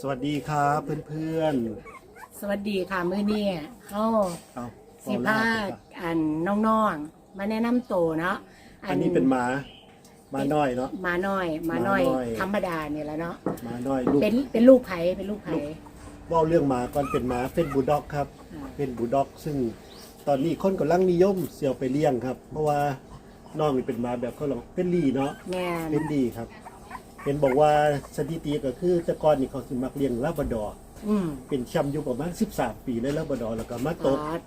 สวัสดีครับเพื่อนสวัสดีค่ะมื้อนี้เฮาๆเอาสิพาอันน้องๆมาแนะนำโตวเนาะอันนี้เป็นหมาหมาน้อยเนาะ หมาน้อยหมาน้อยหมาน้อย ธรรมดาเนี่ยแหละเนาะหมาน้อยลูกเป็นเป็นลูกไผเป็นลูกไผเว่าเรื่องหมาก่อนเป็นหมาเป็นบูลด็อกครับ อ่าเป็นบูลด็อก ซึ่งตอนนี้คนกำลังนิยมเสียวไปเลี้ยงครับ เพราะว่าน้องนี่เป็นหมาแบบเขาเรียกว่าเป็นลีเนาะ แม่นเป็นดีครับ เป็นบอกว่าสถิติก็คือแต่ก่อนนี่เขาสิมักเลี้ยงลาบราดอร์อืมเป็นแชมป์อยู่ประมาณ13 ปีเลยลาบราดอร์แล้วก็มาตกอ๋อ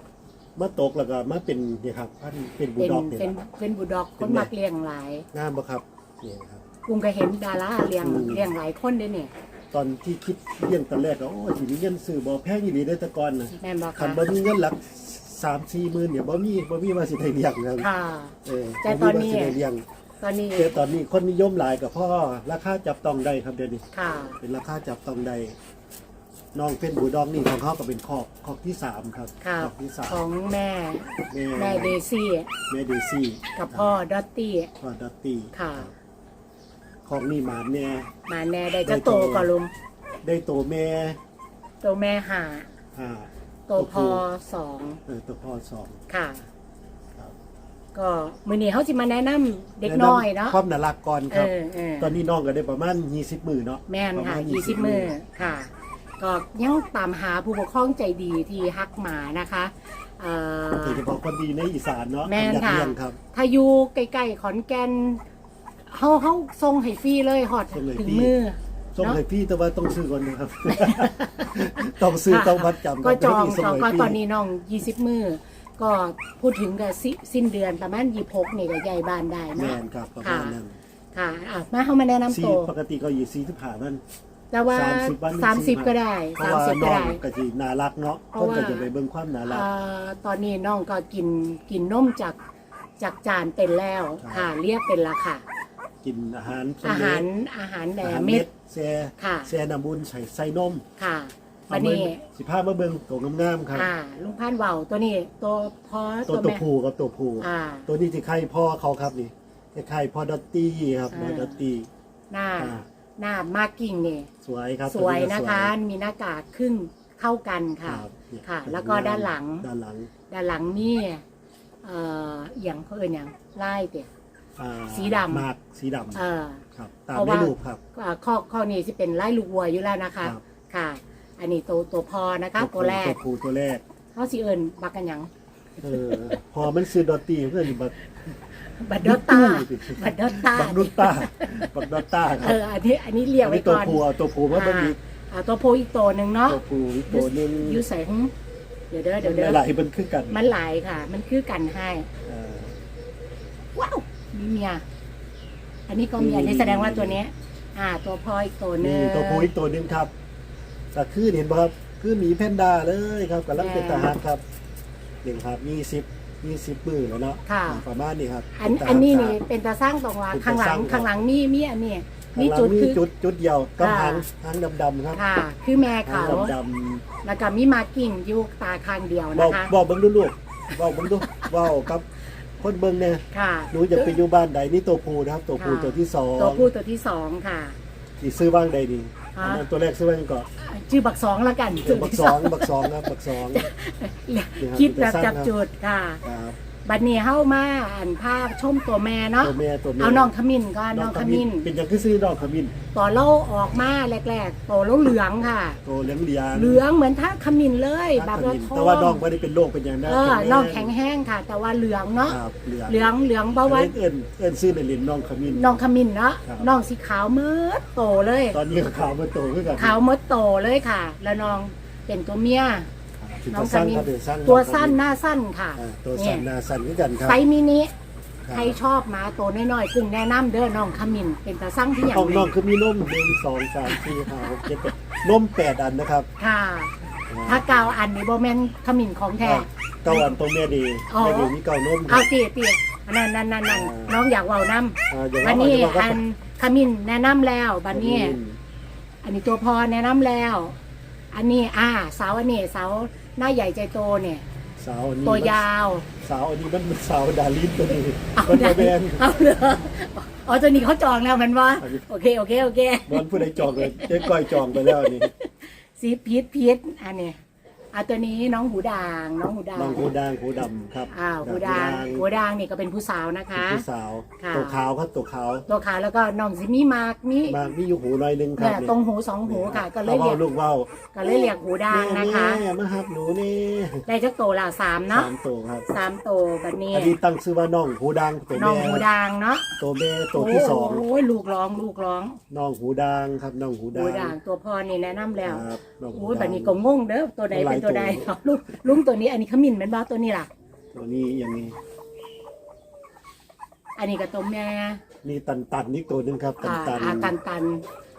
มาตกแล้วก็มาเป็นเนี่ยครับพันธุ์เป็นบูลเป็นด็อกเนี่ยเป็นครับ เป็นบูลด็อกคเป็นนไง มักเลี้ยงหลายงามบ่ครับนี่นะครับ กุ้งก็เห็นดาราเลี้ยงอืม เลี้ยงหลายคนเด้เนี่ยตอนที่คิดเลี้ยงตอนแรกก็โอ้ยสิมีเงินซื้อบ่แพงอีหลีได้อแต่ก่อนน่ะแม่นบ่คัคะนบ่มีเงินหลัก3 4หมื่นเนี่ยบ่มีบ่มีว่าสิได้เลี้ยงครับค่ะ เออแต่บ่ตอนมีนี้ว่าสิได้เลี้ยง ตอนนี้แต่ตอนนี้คนนิยมหลายกับพ่อราคาจับต้องได้ครับเดี๋ยวนี้ค่ะ เป็นราคาจับต้องได้น้องเป็นบูดองนี่ของเขาก็เป็นคอกคอกที่สามครับค่ะ คอกที่สามของแม่ แม่แม่เดซี่แม่เดซี่กับพ่อดอตตี้พ่อดัตตี้ค่ะ ของนี่หมาแม่ มาแน่ได้จะโตก่อนลุงได้โตแม่โตแม่หาอ่าโตพอสองเออตัวพ่อสองค่ะครับ ก็มือนี้เขาสิมาแนะนำเด็กน้อยเนาะความน่ารักก่อนเอครับอเออตอนนี้น้องก็ได้ประมาณ20มือเนาะแม่นค่ะประาณยี่สิบมือค่ะ ก็ยังตามหาผู้ปกครองใจดีที่ฮักหมานะคะเอ่อโดยเฉพาะคนดีในอีสานเนาะแม่นอยากค่ะ เลี้ยงครับ ถ้าอยู่ใกล้ๆขอนแก่นเฮาเฮาส่งให้ฟรีเลยฮอดส่งให้ถึงฟรี มือ ส่งเนาะให้พี่แต่ว่าต้องซื้อก่อนนะครับ ต้องซื้อต้องมัดจำก็จองส่จองให้ก็พี่ตอนนี้น้อง 20 มือ ก็พูดถึงกับสิ้นเดือนประมาณ26นี่ก็ใหญ่บ้านได้แม่นะนครับประมาณนั้นค่ะอะมาเข้ามาแนะนำสี่ตัวปกติก็อยู่สี่สิบห้ามัน แต่ว่า30วัน30ก็ได้เพราะว่า30น้ก็องได้ก็สิน่ารักเนาะเพคนราะว่า ก็จะไปเบิ่งความน่ารัก เอ่อตอนนี้น้องก็กินกินนมจากจากจานเป็นแล้วครับ ค่ะเรียกเป็นละค่ะ กินอาหารสำอาเร็หารจอาหารแหนอาหารเม็เม็ด ดแซ่ค่ะ แซ่น้ำบุญใส่ใส่นม ค่ะเอาวันเบิ่งนี้ สิพามาเบิ่งตัวงามๆครับ อ่าลุงพันธุ์เบาตัวนี้ตัวพอตัวตัวตัวแม่ผู้กับตัวผู้อ่า ตัวนี้ที่ใครพ่อเขาครับนี่คล้ายๆพ่อดอตตี้ครับอ่าพ่อดอตตี้หน้าอ่าหน้ามาร์กิ้งนี่สวยครับสวยตัวก็นะคะ มีหน้ากากครึ่งเท่ากันค่ะ รับเนี่ยค่ะแล้วก็ด้านหลัง ด้านหลังด้านหลังนี่เอ่ออย่างเขาเอ่ยอย่างไล่เตี่ย อ่าสีดำ มากสีดำเออครับตามเพราะในว่า รูปครับ อ่าข้อข้อนี้จะเป็นไล่ลูกวัวอยู่แล้วนะคะ ครับ ค่ะ อันนี้ตัวตัวพอนะคะตัวแรตักวผู้ตัวแรก เขาสิเอิญบักกันหยัง เออ พอมันซื้อดอตตี้เพื่อนบัก บัดดอตตาบัดดอตตาบักดุตต้าบักดอตต้าคเอรับออันนี้อันนี้เรียกอันไว้นี้ตัวก่อนผู้เอาตัวผู้มาเบิ่งอีกอ่าตัวโพอีกตัวหนึ่งเนาะตัวผู้อีกตัวหนึงอยูใส่หึเดี๋ยวเด้อเดี๋ยวเด้อหลายๆมันคือกันมันหลายค่ะ มันคือกันให้ เออว้าวมีเมีย อันนี้ก็เมียอืม นี่แสดงว่าตัวเนี้ย อ่า ตัวพ่ออีกตัวหนึนี่งตัวผู้อีกตัวหนึงครับ ก็คือเห็นบ่ครับคือหมีแพนด้าเลยครับกำลังเป็นทหารครับเด็กครับมีสิบมีสิบมือแล้วเนาะค่ะ ประมาณนี้ครับอันเป็ทหารอันนี้นี่ครับเป็นตาสร้างตรงว่าเป็นตาข้างหลัสร้างงข้างหลังมีมีอันนี้ข้างมีหลังจุดมีคือจุดจุดเดียวกับค่ะหางหางดำๆครับค่ะ คือแม่หางเขาดำแล้วก็มีมาร์กิ้งอยู่ตาข้างเดียวๆบนะอกคะบอกเบิ่งดูลูกบอกเบิ่งดูเว้ากับ คนเบิ่งเนี่ยค่ะ หนูจะไปอยู่บ้านใดนี่ตัวผู้นะครับ ตัวผู้ค่ะ ตัวที่สองตัวผู้ตัวที่สองค่ะที่ซื้อบ้างใดดีฮะ อันนั้นตัวแรกซื้อบ้างก่อนชื่อบักสองแล้วกันเออบักสองบักสองครับบักสองคิดแบบจับจุดค่ะครับ บัดนี้เข้ามาอ่านภาพชมตัวแม่เนาะตัวแม่ตัวแม่ เอาน้องขมิ้นก็น้องขมิ้นเป็นอย่างคือซื้อน้องขมิ้นตัวเล่าออกมาแรกๆตัวเล่าเหลืองค่ะตัวเหลี้ยงเลี้ยงเหลืองเหมือนท่าขมิ้นเลยแบบว่าทองแต่ว่าน้องไม่ได้เป็นโรคเป็นอย่างนั้นเออน้องแข็งแห้งค่ะ แต่ว่าเหลืองเนาะครับเหลืองเหลืองเหลืองเบาหวานเอิ้นเอิ้นซื้อในลิ้นน้องขมิ้น น้องขมิ้นเนาะครับ น้องสีขาวเมืดโตเลย ตอนนี้ก็ขาวมาโตขึ้นกัน ขาวเมืดโตเลยค่ะ แล้วน้องเป็นตัวเมียถึง น้องจะสั้นขมิ้นครับเดี๋ยวสั้นตัวสั้นหน้าสั้นค่ะอ่าตัวสั้นหเนี่ยน้าสั้นขึ้นกันครับไซส์มินิครับใครชอบหมาตัวน้อยๆกุ้งแนะนำเด้อน้องขมิ้นเป็นตาสั่งที่อย่างของหน้อนึ่งงคือมีนมหนึ่งสองสามสี่ห้าหกเจ็ดแปดนมแปดอันนะครับค่ะ ถ้าเกาวอันนี้โบแมนขมิ้นของแท้ เก้าอันตรงแม่ดีอ๋อ แม่ดีมีเก้านมคเอารับตีตีนั่นนั่นนั่นนั่นอ่า น้องอยากเว้านํอ่าเดี๋ยวบัเรานนี้จะบอกว่าอันขมิ้นแนะนำแล้วบันนี้ อันนี้ตัวพอแนะนำแล้ว อันนี้อ่า เสาวอันนี้เสาว หน้าใหญ่ใจโตเนี่ย สาวอันนี้ตัวยาว สาวอันนี้มันเป็นสาวดารินตัวนี้เอามันได้มาแบนเอาเลยอ๋อตัวนี้เขาจองแล้วมันว่าอันนี้โอเคโอเคโอเค บอลผู้ใดจองเลยเจ๊ก้อยจองไปแล้วนี่ สีพีชพีชอันนี้ อะตัวนี้น้องหูด่างน้องหูด่างน้องหูด่างหูดำครับอ่าหูด่างหูด่างนี่ก็เป็นผู้สาวนะคะ ผู้สาวค่ะ ตัวขาวครับตัวขาวตัวขาวแล้วก็น้องสิมีมากมีมามีอยู่หูหน่อยหนึงครัเนี่บยตรงหูสองหูค่ะ ก็เลยเรีเรียยกกลูกเว้าก็เลยเรียกหูด่างนะคะ แม่มาหับหนูนี่ได้จักโตละสามเนาะสามตัวครับ สามโตแบบนี้อันนี้ตั้งชื่อว่าน้องหูด่างตัวน้องแม่หูด่างเนาะตัวแม่ตัวที่สองโอ้ยลูกร้องลูกร้องน้องหูด่างครับน้องหูหูด่างด่างตัวพ่อนี่แนะนำแล้วครับน้องหูโอ้ยด่างแบบนี้ก็งงเด้อตัวใดเป็นตัวใดหลายตัวลุงลุงตัวนี้ อันนี้ขมิ้นเป็นบ้าตัวนี้ล่ะ ตัวนี้อย่างนี้ อันนี้ก็ตัวแม่นี่ตันตันนี่ตัวหนึงครับตันอ่าตันอ่าตันตัน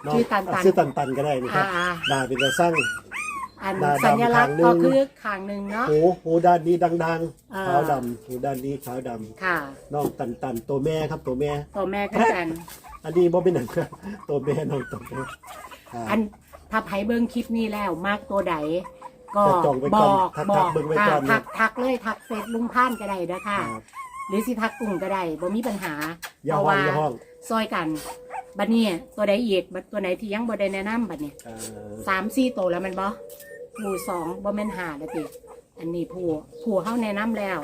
น้องชื่อตันตัน ชื่อตันตันก็ได้นะคอ่ารับอ่าดาเป็นตาสร้างอันดาดำสัญลักษณ์ข้างหนึ่งก็คือขางหนึ่งเนาะ หูหูด้านนี้ดังอ่า ๆขาวดำหูด้านนี้ขาวดค่ะำน้องตันตันตัวแม่ครับตัวแม่ ตัวแม่ก็กัน อันนี้บ่เป็นหนังครับตัวแม่น้องตัวแม่ครับอันถ้าไผเบิ่งคลิปนี้แล้วมากตัวใด ก็จะจองไว้บก่อนอกทักบทัอกกเบิ่งไว้อ่าก่อนทักทักเลยทักเฟซลุงพ่านก็ได้เด้อคค่ะรับ หรือสิทักกลุ่มก็ได้บ่มีปัญหาอย่าเพราะห้องว่าอย่าห้องซอยกัน บัดนี้ตัวใดอีกบัดตัวไหนที่ยังบ่ได้แนะนำบัดนี้ เอ่อสามสี่ตัวแล้วแมันบ่ผู้สองบ่แม่นหาแล้วติอันนี้ผู้ผู้เฮาแนะนำแล้ว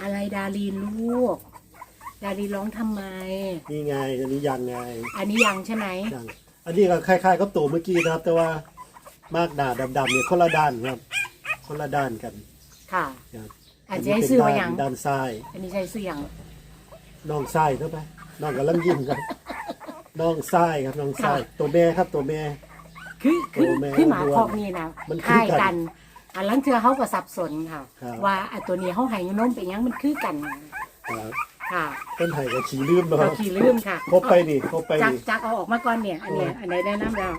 อะไรดาลีนลูก ดาลีนร้องทำไม นี่ไงอันนี้ยังไงอันนี้ยังใช่ไหมยังอันนี้ก็คล้ายๆกับตัวเมื่อกี้นะครับ แต่ว่า มากด่าดำๆเนี่ยคนละด้านครับ คนละด้านกันค่ะครับอาจจะให้ซื้อว่าหยังด้านด้านซ้ายอันนี้ใช้ซื้อหยังน้องซ้ายเข้าไปน้องกำลังยิ้มครับน้องซ้ายครับน้องซ้ายตัวแม่ครับตัวแม่ คือคือโอ้แม่คือหมาด้วนคอกนี่นะมันคล้ายคือกักันนอันลังเทือเขาก็สับสนค่ะ ครับ ว่าอันตัวนี้เขาให้นมไปหยังมันคือกันครับค่ะต้นไผ่กับขี่ลืมนะคเรารับขี่ลืมค่ะครบไปนี่ครบไปจักนี่จักเอาออกมาก่อนเนี่ย อันเนี้ยอันไหนได้น้ำแล้ว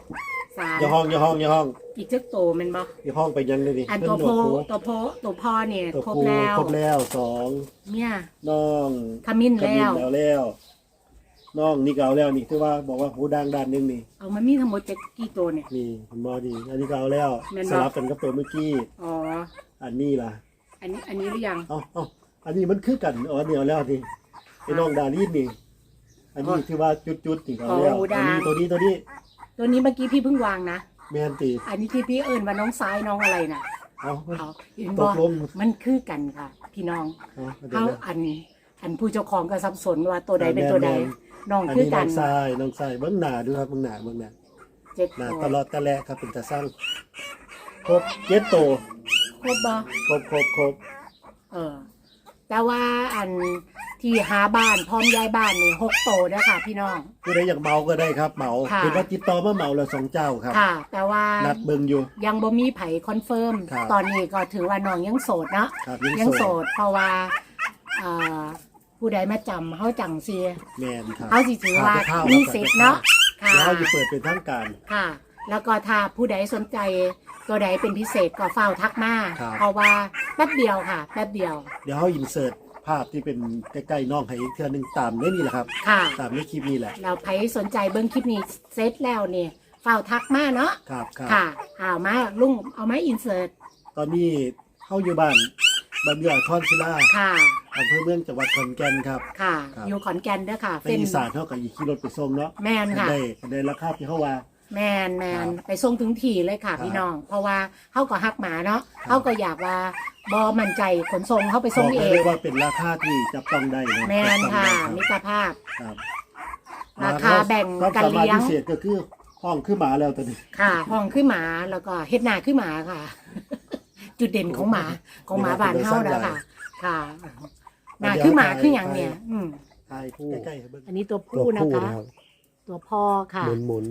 สามอย่าห้องอย่าห้องอย่าห้องอีกจักโตแมันบ่อย่าห้องไปยังเลยดิอันตัวโพเพิ่นโดดตัวโพตัวพ่อเนี่ยตัวครบโพแล้วครบแล้วสองเนี่ยน้องขมิ้นขมิ้แล้นวแล้วแล้วน้องนี่ก็เอาแล้วนี่ที่ว่าบอกว่าหูดังด้านหนึงนี่เอามันมีทั้งหมดจะกี่ตัวเนี่ย นี่ผมบอกดีอันนี้ก็เอาแล้วแม่นบ่ สลับกันกับตัวเมื่อกี้อ๋อ อันนี้ล่ะอันนี้อันนี้หรือยัง เอ้าเอ้าอันนี้มันคือกันอ๋อเดียวแล้วทีไอ้น้องดาลีนนี่ อันนี้ที่ว่าจุดๆนี่ก็เอาแล้วอ๋อหูดัอังนนี้ตัวนี้ตัวนี้ ตัวนี้เมื่อกี้พี่เพิ่งวางนะ แมนตีอันนี้ที่พี่เอิญว่าน้องซ้ายน้องอะไรน่ะเอาเอาเห็นตบ่กลงมันคือกันค่ะ พี่น้องเอาเดี๋ยเขาวนะอันอันผู้เจ้าของก็สับสนว่าตัวใดเป็นแม่นตัวใดแม่นน้องอันคือนี้กัน้อนงทรายน้องทรายเบื้องหน้าดูครับเบื้องหน้าเบื้องหน้าเจ็ดหน้าตัวตลอดตะแลครับเป็นตาสร้างครบเจ็ดโตวครบบ่ ครบครบครบเออแต่ว่าอัน ที่หาบ้านพร้อมย้ายบ้านนี่หกโตแล้วค่ะ พี่น้อง ผู้ใดอยากเหมาก็ได้ครับเหมาค่ะเป็นว่าติดต่อมาเหมาละสองเจ้าครับค่ะ แต่ว่านัดเบิ่งอยู่ ยังบ่มีไผคอนเฟิร์มครับ ตอนนี้ก็ถือว่าน้องยังโสดเนาะครับยัยังงโสโสดดเพราะว่าเอ่อผู้ใดมาจำเขาจังเสียแมนครับเขาสิถือว่าหไปข้มีสิทธิ์เนาะค่ะ แล้วอยู่เปิดเป็นทางการ ค่ะ แล้วก็ถ้าผู้ใดสนใจตัวใดเป็นพิเศษก็เฝ้าทักมา ครับ เพราะว่าแป๊บเดียวค่ะ แป๊บเดียว เดี๋ยวเขาอินเสิร์ต ภาพที่เป็นใกล้ๆน้องให้อีกเทื่อหนึงตามได้นี่แหละครับ ค่ะ ตามในคลิปนี้แหละ เราใครสนใจเบิ้งคลิปนี้เซตแล้วเนี่ยเฝ้าทักมาเนาะ ครับครับค่ะเอามาลุงเอามาอินเสิร์ต ตอนนี้เข้าอยู่บ้านบ้านเรือทอนศิลาค่ะ อำเภอเมืองจังหวัดขอนแก่นครับ ค่ะ ครับ อยู่ขอนแก่นเด้อค่ะในอีสานเท่ากับอีกขี่รถไปส่งเนาะแมนค่ะ ได้ได้ราคาที่เขาว่า แมนแมนครับไปส่งถึงที่เลยค่ะครับพี่น้อง เพราะว่าเขาก็ฮักหมาเนาะครับเขาก็อยากว่าบอมั่นใจขนส่งเขาไปบส่งอกเอได้งเลยว่าเป็นราคาที่จับต้องได้นะแมนค่ะมิตรภาพ ครับราคาแบ่งความกันสามารถเลี้ยงพิเศษก็คือห้องคือหมาแล้วตอนนี้ค่ะ ห้องขึ้นหมาแล้วก็เฮ็ดนาขึ้นหมาค่ะ จุดเด่นของหมาของหมาบ้านเฮานะค่ะ ค่ะนาขึ้นหมาขึ้นอย่างเนี่ย อืม ทายคู่ใกล้ๆครับเบิ่งอันนี้ตัวตัวผู้นะคู่คะ นะครับตัวพ่อค่ะ หมุนหมุน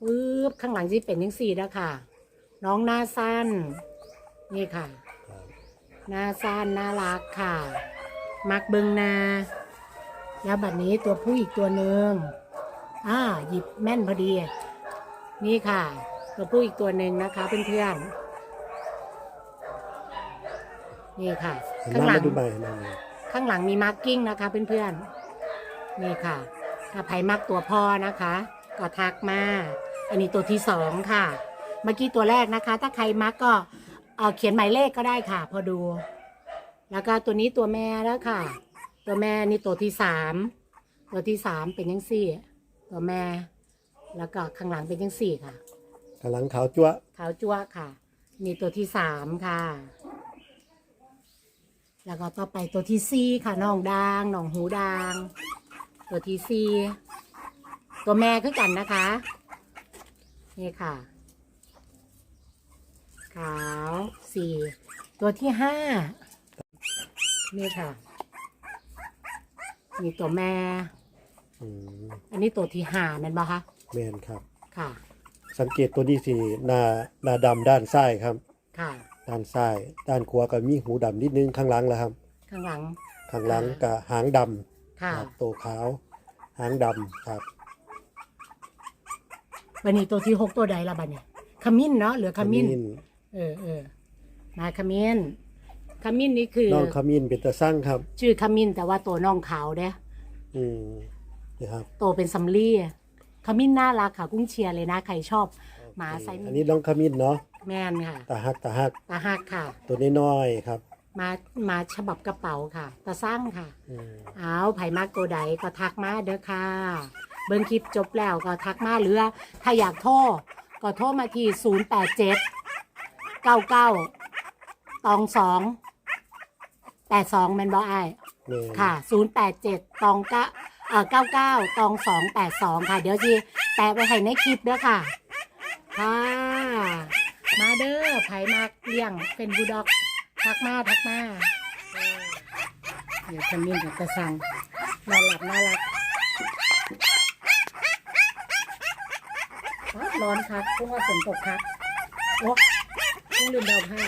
ปึ๊บข้างหลังที่เป็นยังสี่แล้วค่ะ น้องหน้าสั้น นี่ค่ะ หน้าสั้นน่ารักค่ะ มักเบิงนาแล้วบัดนี้ตัวผู้อีกตัวหนึ่งอ่าหยิบแม่นพอดี นี่ค่ะ ตัวผู้อีกตัวหนึ่งนะคะเพื่อนๆนี่ค่ะหันข้างหหน้าลัมางดูใบนั่นเลยข้างหลังมีมาร์กิ้งนะคะเพื่อนๆนี่ค่ะ ถ้าไผมักตัวพ่อนะคะ ก็ทักมา อันนี้ตัวที่สองค่ะ เมื่อกี้ตัวแรกนะคะ ถ้าใครมักก็เอ่อเขียนหมายเลขก็ได้ค่ะ พอดู แล้วก็ตัวนี้ตัวแม่แล้วค่ะ ตัวแม่นี่ตัวที่สามตัวที่สามเป็นยังสี่ ตัวแม่ แล้วก็ข้างหลังเป็นยังสี่ค่ะคกำลังขาวจั๊วะขาวจั่วค่ะมีตัวที่สามค่ะ แล้วก็ต่อไปตัวที่สี่ค่ะน้องดางน้องหูดาง ตัวที่สี่ตัวแม่คือกันนะคะ นี่ค่ะ ขาวสี่ตัวที่ห้านี่ค่ะ มีตัวแม่ อืมอันนี้ตัวที่ห้าแมันบ่คะแมนครับ ค่ะ สังเกตตัวนี้สิหน้าหน้าดำด้านซ้ายครับ ค่ะ ด้านซ้าย ด้านขวาก็มีหูดำนิดนึงข้างหลังแล้วครับ ข้างหลัง ข้างหลังก็หางดำค่ะ ครับตัวขาว หางดำครับ บันนี้ตัวที่หกตัวใดละบันเนี่ยขมิ้นเนาะเหลือขมิ้น เออเออมาขมิ้นขมิ้นนี่คือน้องขมิ้นเป็นตะสั่งครับ ชื่อขมิ้นแต่ว่าตัวน้องขาวเด้อืมนะครับโตเป็นสำลีขมิ้นน่ารักค่ะ กุ้งเชียร์เลยนะใครชอบหมาไซส์อันนี้น้องขมิ้นเนาะแม่นค่ะตาฮักตาฮักตาหักค่ะ ตัวน้อยๆครับมามาฉบับกระเป๋าค่ะตาสร้างค่ะอืมเอาไผมากตัวใดก็ทักมาเด้อค่ะ เบิ้งคลิปจบแล้วก็ทักมาหรือ ถ้าอยากโทรก็โทรมาที่ 0 8 7 9 9ตองสองแปดสองแมนบอไอายแม่นค่ะ 0 8 7ตองเก้าเอ่อ99ตองสองแปดสองค่ะ เดี๋ยวจีแปะไปให้ในคลิปเด้อค่ะ ค่ะ มาเด้อไผมากเลี้ยงเป็นบูลด็อก ทักมาทักมาเออเดี๋ยวขมิ้นกับกระสังนอนหลับน่ารักอ๊ะ ร้อนคักเพราะว่าฝนตกคักโอ้ต้องลืมเดาผ้า